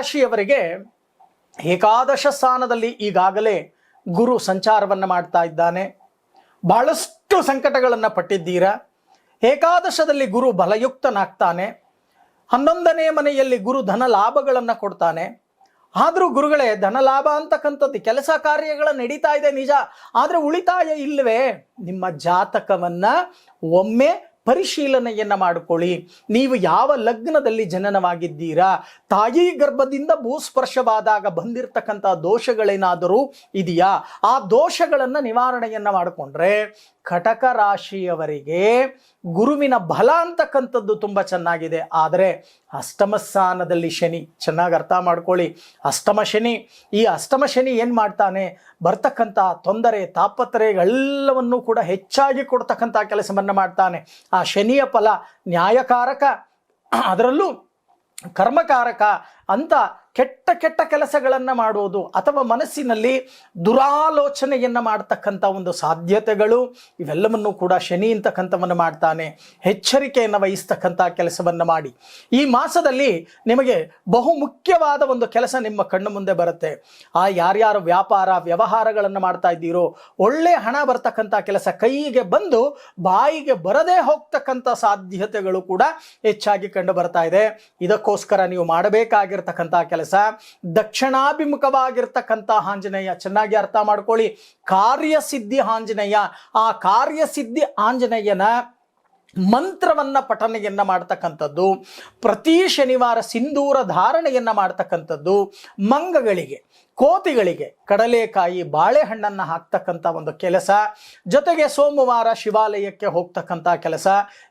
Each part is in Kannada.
ರಾಶಿಯವರಿಗೆ ಏಕಾದಶ ಸ್ಥಾನದಲ್ಲಿ ಈಗಾಗಲೇ ಗುರು ಸಂಚಾರವನ್ನು ಮಾಡ್ತಾ ಇದ್ದಾನೆ. ಬಹಳಷ್ಟು ಸಂಕಟಗಳನ್ನು ಪಟ್ಟಿದ್ದೀರಾ. ಏಕಾದಶದಲ್ಲಿ ಗುರು ಬಲಯುಕ್ತನಾಗ್ತಾನೆ. ಹನ್ನೊಂದನೇ ಮನೆಯಲ್ಲಿ ಗುರು ಧನ ಲಾಭಗಳನ್ನು ಕೊಡ್ತಾನೆ. ಆದರೂ ಗುರುಗಳೇ, ಧನ ಲಾಭ ಅಂತಕ್ಕಂಥದ್ದು ಕೆಲಸ ಕಾರ್ಯಗಳ ನಡೀತಾ ಇದೆ ನಿಜ. ಆದರೆ ಉಳಿತಾಯ ಇಲ್ಲವೇ ನಿಮ್ಮ ಜಾತಕವನ್ನು ಒಮ್ಮೆ ಪರಿಶೀಲನೆಯನ್ನ ಮಾಡಿಕೊಳ್ಳಿ. ನೀವು ಯಾವ ಲಗ್ನದಲ್ಲಿ ಜನನವಾಗಿದ್ದೀರಾ? ತಾಯಿ ಗರ್ಭದಿಂದ ಭೂಸ್ಪರ್ಶವಾದಾಗ ಬಂದಿರತಕ್ಕಂಥ ದೋಷಗಳೇನಾದರೂ ಇದೆಯಾ? ಆ ದೋಷಗಳನ್ನು ನಿವಾರಣೆಯನ್ನ ಮಾಡಿಕೊಂಡ್ರೆ ಕಟಕ ರಾಶಿಯವರಿಗೆ ಗುರುವಿನ ಬಲ ಅಂತಕ್ಕಂಥದ್ದು ತುಂಬ ಚೆನ್ನಾಗಿದೆ. ಆದರೆ ಅಷ್ಟಮ ಸ್ಥಾನದಲ್ಲಿ ಶನಿ, ಚೆನ್ನಾಗಿ ಅರ್ಥ ಮಾಡ್ಕೊಳ್ಳಿ. ಅಷ್ಟಮ ಶನಿ, ಈ ಅಷ್ಟಮ ಶನಿ ಏನು ಮಾಡ್ತಾನೆ? ಬರ್ತಕ್ಕಂಥ ತೊಂದರೆ, ತಾಪತ್ರಯಗಳೆಲ್ಲವನ್ನೂ ಕೂಡ ಹೆಚ್ಚಾಗಿ ಕೊಡ್ತಕ್ಕಂಥ ಕೆಲಸವನ್ನು ಮಾಡ್ತಾನೆ. ಆ ಶನಿಯ ಫಲ ನ್ಯಾಯಕಾರಕ, ಅದರಲ್ಲೂ ಕರ್ಮಕಾರಕ ಅಂತ ಕೆಟ್ಟ ಕೆಟ್ಟ ಕೆಲಸಗಳನ್ನು ಮಾಡುವುದು ಅಥವಾ ಮನಸ್ಸಿನಲ್ಲಿ ದುರಾಲೋಚನೆಯನ್ನು ಮಾಡ್ತಕ್ಕಂಥ ಒಂದು ಸಾಧ್ಯತೆಗಳು, ಇವೆಲ್ಲವನ್ನು ಕೂಡ ಶನಿ ಅಂತಕ್ಕಂಥವನ್ನು ಮಾಡ್ತಾನೆ. ಎಚ್ಚರಿಕೆಯನ್ನು ವಹಿಸ್ತಕ್ಕಂಥ ಕೆಲಸವನ್ನು ಮಾಡಿ. ಈ ಮಾಸದಲ್ಲಿ ನಿಮಗೆ ಬಹು ಮುಖ್ಯವಾದ ಒಂದು ಕೆಲಸ ನಿಮ್ಮ ಕಣ್ಣು ಮುಂದೆ ಬರುತ್ತೆ. ಆ ಯಾರ್ಯಾರು ವ್ಯಾಪಾರ ವ್ಯವಹಾರಗಳನ್ನು ಮಾಡ್ತಾ ಇದ್ದೀರೋ, ಒಳ್ಳೆ ಹಣ ಬರ್ತಕ್ಕಂಥ ಕೆಲಸ ಕೈಗೆ ಬಂದು ಬಾಯಿಗೆ ಬರದೇ ಹೋಗ್ತಕ್ಕಂಥ ಸಾಧ್ಯತೆಗಳು ಕೂಡ ಹೆಚ್ಚಾಗಿ ಕಂಡು ಬರ್ತಾ ಇದೆ. ಇದಕ್ಕೋಸ್ಕರ ನೀವು ಮಾಡಬೇಕಾಗಿರ್ತಕ್ಕಂಥ ಕೆಲಸ ದಕ್ಷಿಣಾಭಿಮುಖವಾಗಿರ್ತಕ್ಕಂಥ ಆಂಜನೇಯ ಚೆನ್ನಾಗಿ ಅರ್ಥ ಮಾಡ್ಕೊಳ್ಳಿ. ಕಾರ್ಯಸಿದ್ಧಿ ಆಂಜನೇಯ ಆ ಕಾರ್ಯಸಿದ್ಧಿ ಆಂಜನೇಯನ ಮಂತ್ರವನ್ನ ಪಠನೆಯನ್ನ ಮಾಡ್ತಕ್ಕಂಥದ್ದು, ಪ್ರತಿ ಶನಿವಾರ ಸಿಂಧೂರ ಧಾರಣೆಯನ್ನ ಮಾಡ್ತಕ್ಕಂಥದ್ದು, ಮಂಗಗಳಿಗೆ, ಕೋತಿಗಳಿಗೆ, ಕಡಲೆಕಾಯಿ, ಬಾಳೆಹಣ್ಣನ್ನು ಹಾಕ್ತಕ್ಕಂಥ ಒಂದು ಕೆಲಸ, ಜೊತೆಗೆ ಸೋಮವಾರ ಶಿವಾಲಯಕ್ಕೆ ಹೋಗ್ತಕ್ಕಂಥ ಕೆಲಸ.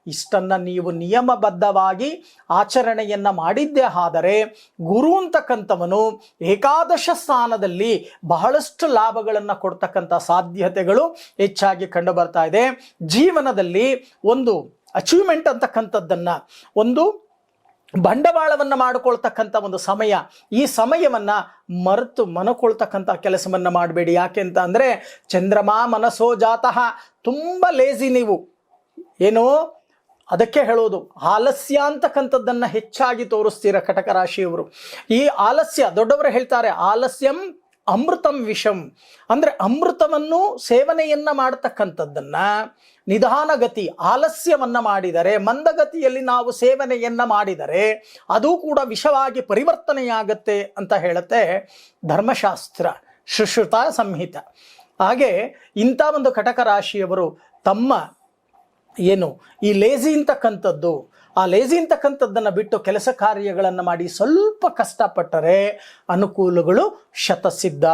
ಇಷ್ಟನ್ನು ನೀವು ನಿಯಮಬದ್ಧವಾಗಿ ಆಚರಣೆಯನ್ನು ಮಾಡಿದ್ದೇ ಆದರೆ, ಗುರು ಅಂತಕ್ಕಂಥವನು ಏಕಾದಶ ಸ್ಥಾನದಲ್ಲಿ ಬಹಳಷ್ಟು ಲಾಭಗಳನ್ನು ಕೊಡ್ತಕ್ಕಂಥ ಸಾಧ್ಯತೆಗಳು ಹೆಚ್ಚಾಗಿ ಕಂಡುಬರ್ತಾ ಇದೆ. ಜೀವನದಲ್ಲಿ ಒಂದು ಅಚೀವ್ಮೆಂಟ್ ಅಂತಕ್ಕಂಥದ್ದನ್ನು, ಒಂದು ಬಂಡವಾಳವನ್ನು ಮಾಡಿಕೊಳ್ತಕ್ಕಂಥ ಒಂದು ಸಮಯ, ಈ ಸಮಯವನ್ನು ಮರೆತು ಮನಕೊಳ್ತಕ್ಕಂಥ ಕೆಲಸವನ್ನು ಮಾಡಬೇಡಿ. ಯಾಕೆ ಅಂತ ಅಂದರೆ, ಚಂದ್ರಮಾ ಮನಸ್ಸೋ ಜಾತಃ ತುಂಬ ಲೇಜಿ ನೀವು. ಏನು, ಅದಕ್ಕೆ ಹೇಳೋದು, ಆಲಸ್ಯ ಅಂತಕ್ಕಂಥದ್ದನ್ನು ಹೆಚ್ಚಾಗಿ ತೋರಿಸ್ತೀರ ಕಟಕ ರಾಶಿಯವರು. ಈ ಆಲಸ್ಯ, ದೊಡ್ಡವರು ಹೇಳ್ತಾರೆ, ಆಲಸ್ಯಂ ಅಮೃತಂ ವಿಷಂ. ಅಂದರೆ ಅಮೃತವನ್ನು ಸೇವನೆಯನ್ನ ಮಾಡತಕ್ಕಂಥದ್ದನ್ನ ನಿಧಾನಗತಿ ಆಲಸ್ಯವನ್ನ ಮಾಡಿದರೆ, ಮಂದಗತಿಯಲ್ಲಿ ನಾವು ಸೇವನೆಯನ್ನ ಮಾಡಿದರೆ, ಅದು ಕೂಡ ವಿಷವಾಗಿ ಪರಿವರ್ತನೆಯಾಗತ್ತೆ ಅಂತ ಹೇಳುತ್ತೆ ಧರ್ಮಶಾಸ್ತ್ರ, ಶುಶ್ರುತ ಸಂಹಿತ. ಹಾಗೆ ಇಂಥ ಒಂದು ಕಟಕ ರಾಶಿಯವರು ತಮ್ಮ ಏನು? ಈ ಲೇಜಿ ಅಂತಕ್ಕಂಥದ್ದು, ಆ ಲೇಜಿ ಅಂತಕ್ಕಂಥದ್ದನ್ನು ಬಿಟ್ಟು ಕೆಲಸ ಕಾರ್ಯಗಳನ್ನು ಮಾಡಿ ಸ್ವಲ್ಪ ಕಷ್ಟಪಟ್ಟರೆ ಅನುಕೂಲಗಳು ಶತಸಿದ್ಧ.